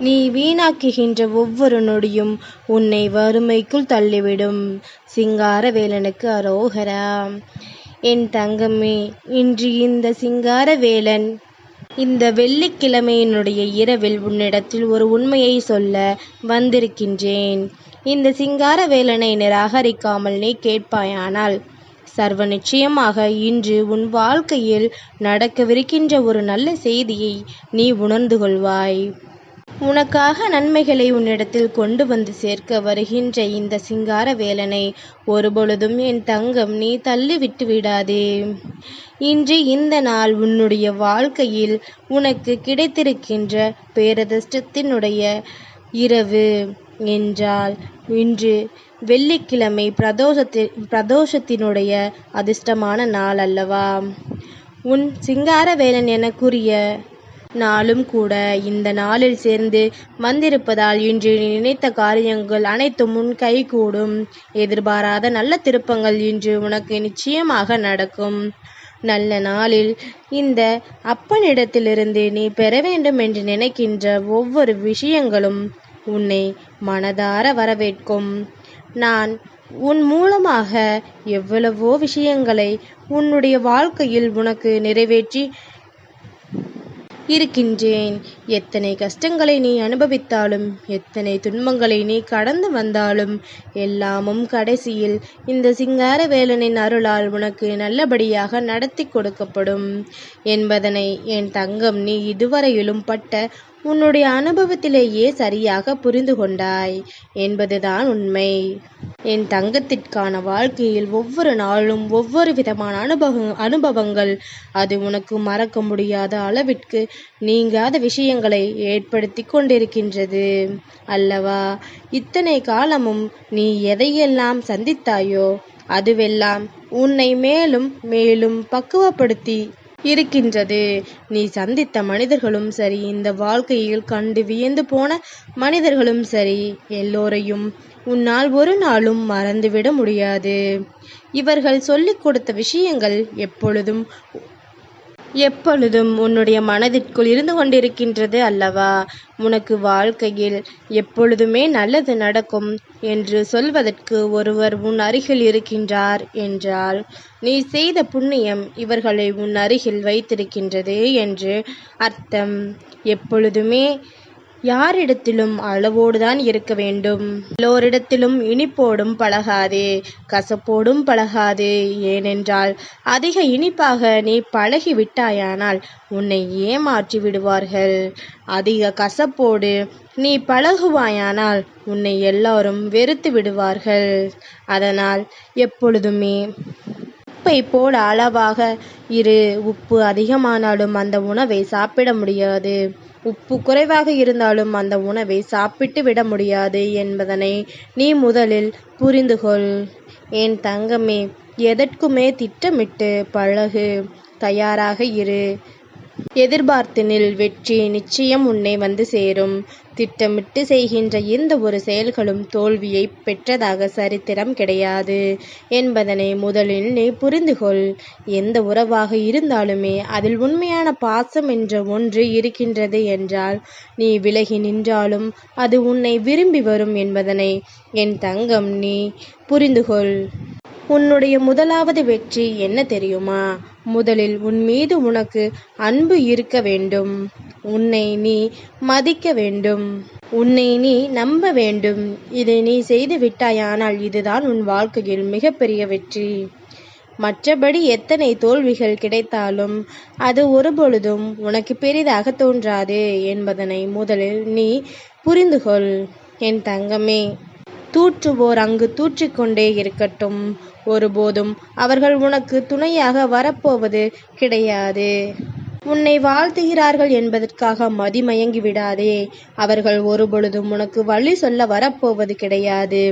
நீ வீணாக்குகின்ற ஒவ்வொரு நொடியும் உன்னை வறுமைக்குள் தள்ளிவிடும். சிங்கார வேலனுக்கு அரோகரா. என் தங்கமே இன்று இந்த சிங்கார வேலன் இந்த வெள்ளிக்கிழமையினுடைய இரவில் உன்னிடத்தில் ஒரு உண்மையை சொல்ல வந்திருக்கின்றேன். இந்த சிங்கார வேலனை நிராகரிக்காமல் நீ கேட்பாயானால் சர்வ நிச்சயமாக இன்று உன் வாழ்க்கையில் நடக்கவிருக்கின்ற ஒரு நல்ல செய்தியை நீ உணர்ந்து கொள்வாய். உனக்காக நன்மைகளை உன்னிடத்தில் கொண்டு வந்து சேர்க்க வருகின்ற இந்த சிங்கார வேலனை ஒருபொழுதும் என் தங்கம் நீ தள்ளிவிட்டு விடாதே. இன்று இந்த நாள் உன்னுடைய வாழ்க்கையில் உனக்கு கிடைத்திருக்கின்ற பேரதிர்ஷ்டத்தினுடைய இரவு என்றால் இன்று வெள்ளிக்கிழமை பிரதோஷத்தி பிரதோஷத்தினுடைய அதிர்ஷ்டமான நாள் அல்லவா? உன் சிங்கார வேலன் எனக்குரிய நாளும் கூட இந்த நாளில் சேர்ந்து வந்திருப்பதால் இன்று நீ நினைத்த காரியங்கள் அனைத்தும் உன் கைகூடும் எதிர்பாராத நல்ல திருப்பங்கள் இன்று உனக்கு நிச்சயமாக நடக்கும். நல்ல நாளில் இந்த அப்பனிடத்திலிருந்து நீ பெற வேண்டும் என்று நினைக்கின்ற ஒவ்வொரு விஷயங்களும் உன்னை மனதார வரவேற்கும். நான் உன் மூலமாக எவ்வளவோ விஷயங்களை உன்னுடைய வாழ்க்கையில் உனக்கு நிறைவேற்றி இருக்கின்றேன். எத்தனை கஷ்டங்களை நீ அனுபவித்தாலும் எத்தனை துன்பங்களை நீ கடந்து வந்தாலும் எல்லாமும் கடைசியில் இந்த சிங்கார வேலனின் அருளால் உனக்கு நல்லபடியாக நடத்தி கொடுக்கப்படும். என்பதனை என் தங்கம் நீ இதுவரையிலும் பட்ட உன்னுடைய அனுபவத்திலேயே சரியாக புரிந்து கொண்டாய் என்பதுதான் உண்மை. என் தங்கத்திற்கான வாழ்க்கையில் ஒவ்வொரு நாளும் ஒவ்வொரு விதமான அனுபவ அனுபவங்கள். அது உனக்கு மறக்க முடியாத அளவிற்கு நீங்காத விஷயங்களை ஏற்படுத்தி கொண்டிருக்கின்றது. அல்லவா? இத்தனை காலமும் நீ எதையெல்லாம் சந்தித்தாயோ அதுவெல்லாம் உன்னை மேலும் மேலும் பக்குவப்படுத்தி இருக்கின்றது. நீ சந்தித்த மனிதர்களும் சரி இந்த வாழ்க்கையில் கண்டு வியந்து போன மனிதர்களும் சரி எல்லோரையும் உன்னால் ஒரு நாளும் மறந்துவிட முடியாது. இவர்கள் சொல்லிக் கொடுத்த விஷயங்கள் எப்பொழுதும் எப்பொழுதும் உன்னுடைய மனதிற்குள் இருந்து கொண்டிருக்கின்றது அல்லவா? உனக்கு வாழ்க்கையில் எப்பொழுதுமே நல்லது நடக்கும் என்று சொல்வதற்கு ஒருவர் உன் அருகில் இருக்கின்றார் என்றால் நீ செய்த புண்ணியம் இவர்களை உன் அருகில் வைத்திருக்கின்றது என்று அர்த்தம். எப்பொழுதுமே யாரிடத்திலும் அளவோடுதான் இருக்க வேண்டும். எல்லோரிடத்திலும் இனிப்போடும் பழகாதே கசப்போடும் பழகாதே. ஏனென்றால் அதிக இனிப்பாக நீ பழகி விட்டாயானால் உன்னை ஏமாற்றி விடுவார்கள். அதிக கசப்போடு நீ பழகுவாயானால் உன்னை எல்லாரும் வெறுத்து விடுவார்கள். அதனால் எப்பொழுதுமே உப்பை போல் அளவாக இரு. உப்பு அதிகமானாலும் அந்த உணவை சாப்பிட முடியாது. உப்பு குறைவாக இருந்தாலும் அந்த உணவை சாப்பிட்டு விட முடியாது என்பதனை நீ முதலில் புரிந்து கொள் என் தங்கமே எதற்குமே திட்டமிட்டு பழகு. தயாராக இரு. எதிர்பார்த்து நில் வெற்றி நிச்சயம் உன்னை வந்து சேரும். திட்டமிட்டு செய்கின்ற எந்த ஒரு செயல்களும் தோல்வியை பெற்றதாக சரித்திரம் கிடையாது. என்பதனை முதலில் நீ புரிந்து கொள் எந்த உறவாக இருந்தாலுமே அதில் உண்மையான பாசம் என்ற ஒன்று இருக்கின்றது என்றால் நீ விலகி நின்றாலும் அது உன்னை விரும்பி வரும் என்பதனை என் தங்கம் நீ புரிந்துகொள். உன்னுடைய முதலாவது வெற்றி என்ன தெரியுமா? முதலில் உன் மீது உனக்கு அன்பு இருக்க வேண்டும். உன்னை நீ மதிக்க வேண்டும். உன்னை நீ நம்ப வேண்டும். இதை நீ செய்து விட்டாயானால் இதுதான் உன் வாழ்க்கையில் மிகப்பெரிய வெற்றி. மற்றபடி எத்தனை தோல்விகள் கிடைத்தாலும் அது ஒருபொழுதும் உனக்கு பெரிதாக தோன்றாது என்பதனை முதலில் நீ புரிந்துகொள் என் தங்கமே தூற்றுவோர் அங்கு தூற்றிக்கொண்டே இருக்கட்டும். ஒருபோதும் அவர்கள் உனக்கு துணையாக வரப்போவது கிடையாது. உன்னை வாழ்த்துகிறார்கள் என்பதற்காக மதிமயங்கி விடாதே. அவர்கள் ஒருபொழுதும் உனக்கு வழி சொல்ல வரப்போவது கிடையாது.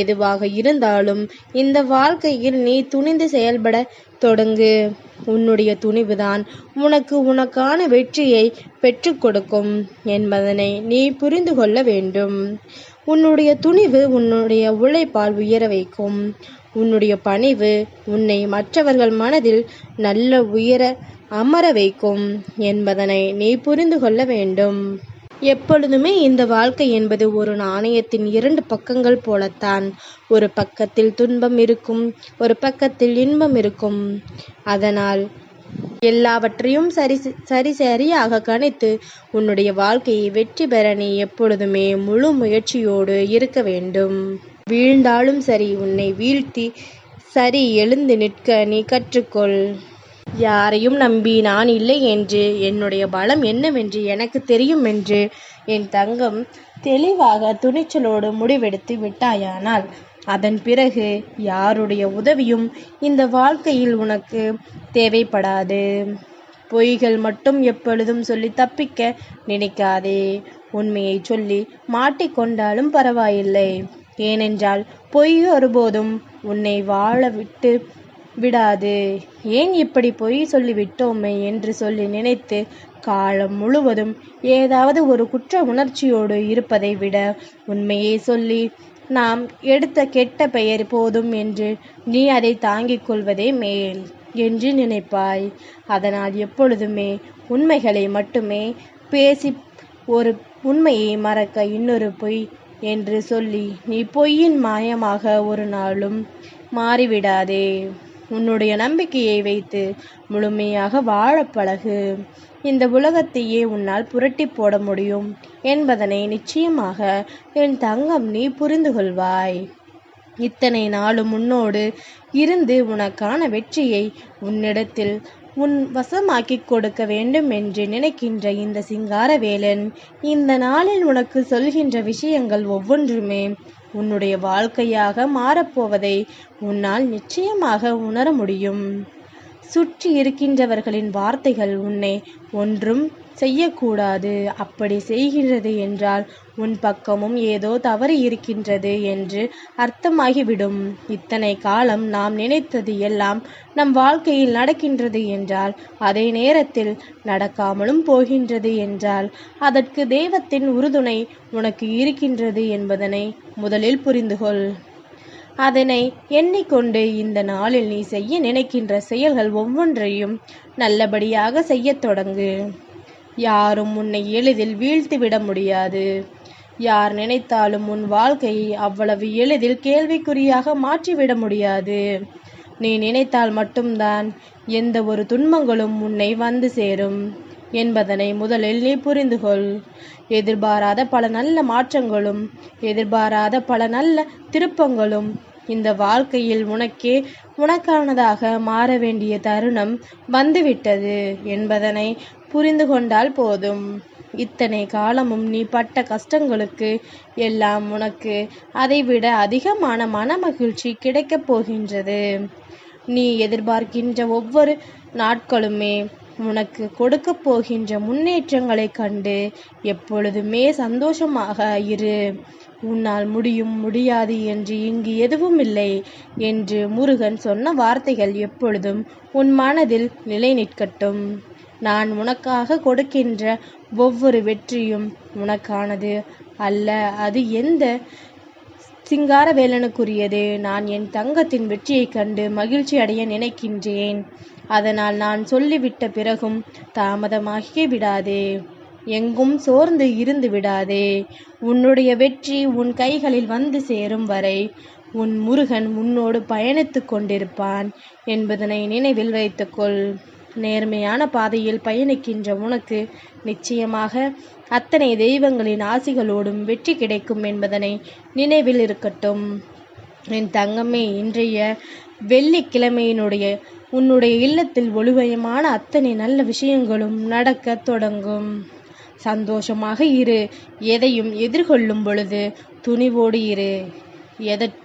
எதுவாக இருந்தாலும் இந்த வாழ்க்கையில் நீ துணிந்து செயல்பட தொடங்கு. உன்னுடைய துணிவுதான் உனக்கு உனக்கான வெற்றியை பெற்றுக் கொடுக்கும் என்பதனை நீ புரிந்து கொள்ள வேண்டும். உன்னுடைய துணிவு உன்னுடைய உழைப்பால் உயர வைக்கும். உன்னுடைய பணிவு உன்னை மற்றவர்கள் மனதில் நல்ல உயர அமர வைக்கும் என்பதனை நீ புரிந்து கொள்ள வேண்டும். எப்பொழுதுமே இந்த வாழ்க்கை என்பது ஒரு நாணயத்தின் இரண்டு பக்கங்கள் போலத்தான். ஒரு பக்கத்தில் துன்பம் இருக்கும் ஒரு பக்கத்தில் இன்பம் இருக்கும். அதனால் எல்லாவற்றையும் சரி சரி சரியாக கணித்து உன்னுடைய வாழ்க்கையை வெற்றி பெற நீ எப்பொழுதுமே முழு முயற்சியோடு இருக்க வேண்டும். வீழ்ந்தாலும் சரி உன்னை வீழ்த்தி சரி எழுந்து நிற்க நீ கற்றுக்கொள். யாரையும் நம்பி நான் இல்லை என்று என்னுடைய பலம் என்னவென்று எனக்கு தெரியும் என்று என் தங்கம் தெளிவாக துணிச்சலோடு முடிவெடுத்து விட்டாயானால் அதன் பிறகு யாருடைய உதவியும் இந்த வாழ்க்கையில் உனக்கு தேவைப்படாது. பொய்கள் மட்டும் எப்பொழுதும் சொல்லி தப்பிக்க நினைக்காதே. உண்மையை சொல்லி மாட்டிக்கொண்டாலும் பரவாயில்லை. ஏனென்றால் பொய் ஒருபோதும் உன்னை வாழ விட்டு விடாது. ஏன் இப்படி பொய் சொல்லிவிட்டோமே என்று சொல்லி நினைத்து காலம் முழுவதும் ஏதாவது ஒரு குற்ற உணர்ச்சியோடு இருப்பதை விட உண்மையை சொல்லி நாம் எடுத்த கெட்ட பெயர் போதும் என்று நீ அதை தாங்கிக் கொள்வதே மேல் என்று நினைப்பாய். அதனால் எப்பொழுதுமே உண்மைகளை மட்டுமே பேசி ஒரு உண்மையை மறக்க இன்னொரு பொய் என்று சொல்லி நீ பொய்யின் மாயமாக ஒரு நாளும் மாறிவிடாதே. உன்னுடைய நம்பிக்கையை வைத்து முழுமையாக வாழ பழகு. இந்த உலகத்தையே உன்னால் புரட்டி போட முடியும் என்பதனை நிச்சயமாக என் தங்கம் நீ புரிந்து கொள்வாய். இத்தனை நாளும் உன்னோடு இருந்து உனக்கான வெற்றியை உன்னிடத்தில் உன் வசமாக்கிக் கொடுக்க வேண்டும் என்று நினைக்கின்ற இந்த சிங்காரவேலன் இந்த நாளில் உனக்கு சொல்கின்ற விஷயங்கள் ஒவ்வொன்றுமே உன்னுடைய வாழ்க்கையாக மாறப்போவதை உன்னால் நிச்சயமாக உணர முடியும். சுற்றி இருக்கின்றவர்களின் வார்த்தைகள் உன்னை ஒன்றும் செய்யக்கூடாது. அப்படி செய்கின்றது என்றால் உன் பக்கமும் ஏதோ தவறு இருக்கின்றது என்று அர்த்தமாகிவிடும். இத்தனை காலம் நாம் நினைத்தது எல்லாம் நம் வாழ்க்கையில் நடக்கின்றது என்றால் அதே நேரத்தில் நடக்காமலும் போகின்றது என்றால் அதற்கு தெய்வத்தின் உறுதுணை உனக்கு இருக்கின்றது என்பதனை முதலில் புரிந்துகொள். அதனை எண்ணிக்கொண்டு இந்த நாளில் நீ செய்ய நினைக்கின்ற செயல்கள் ஒவ்வொன்றையும் நல்லபடியாக செய்யத் தொடங்கு. யாரும் உன்னை எளிதில் வீழ்த்திவிட முடியாது. யார் நினைத்தாலும் உன் வாழ்க்கையை அவ்வளவு எளிதில் கேள்விக்குறியாக மாற்றிவிட முடியாது. நீ நினைத்தால் மட்டும்தான் எந்த ஒரு துன்பங்களும் உன்னை வந்து சேரும். என்பதனை முதலில் நீ புரிந்துகொள் எதிர்பாராத பல நல்ல மாற்றங்களும் எதிர்பாராத பல நல்ல திருப்பங்களும் இந்த வாழ்க்கையில் உனக்கே உனக்கானதாக மாற வேண்டிய தருணம் வந்துவிட்டது. என்பதனை புரிந்து கொண்டால் போதும். இத்தனை காலமும் நீ பட்ட கஷ்டங்களுக்கு எல்லாம் உனக்கு அதைவிட அதிகமான மன மகிழ்ச்சி கிடைக்கப் போகின்றது. நீ எதிர்பார்க்கின்ற ஒவ்வொரு நாட்களுமே உனக்கு கொடுக்க போகின்ற முன்னேற்றங்களை கண்டு எப்பொழுதுமே சந்தோஷமாக இரு. உன்னால் முடியும் முடியாது என்று இங்கு எதுவும் இல்லை என்று முருகன் சொன்ன வார்த்தைகள் எப்பொழுதும் உன் மனதில் நிலை நிற்கட்டும் நான் உனக்காக கொடுக்கின்ற ஒவ்வொரு வெற்றியும் உனக்கானது அல்ல. அது எந்த சிங்காரவேலனுக்குரியது? நான் என் தங்கத்தின் வெற்றியைக் கண்டு மகிழ்ச்சி அடைய நினைக்கின்றேன். அதனால் நான் சொல்லிவிட்ட பிறகும் தாமதமாகி விடாதே. எங்கும் சோர்ந்து இருந்து விடாதே. உன்னுடைய வெற்றி உன் கைகளில் வந்து சேரும் வரை உன் முருகன் உன்னோடு பயணித்து கொண்டிருப்பான் என்பதனை நினைவில் வைத்துக்கொள் நேர்மையான பாதையில் பயணிக்கின்ற உனக்கு நிச்சயமாக அத்தனை தெய்வங்களின் ஆசிகளோடும் வெற்றி கிடைக்கும் என்பதனை நினைவில் இருக்கட்டும். என் தங்கமே இன்றைய வெள்ளிக்கிழமையினுடைய உன்னுடைய இல்லத்தில் ஒளிவயமான அத்தனை நல்ல விஷயங்களும் நடக்க தொடங்கும். சந்தோஷமாக இரு. எதையும் எதிர்கொள்ளும் பொழுது துணிவோடு இரு. எதற்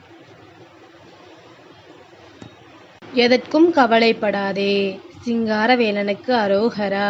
எதற்கும் கவலைப்படாதே. சிங்காரவேலனுக்கு அரோகரா.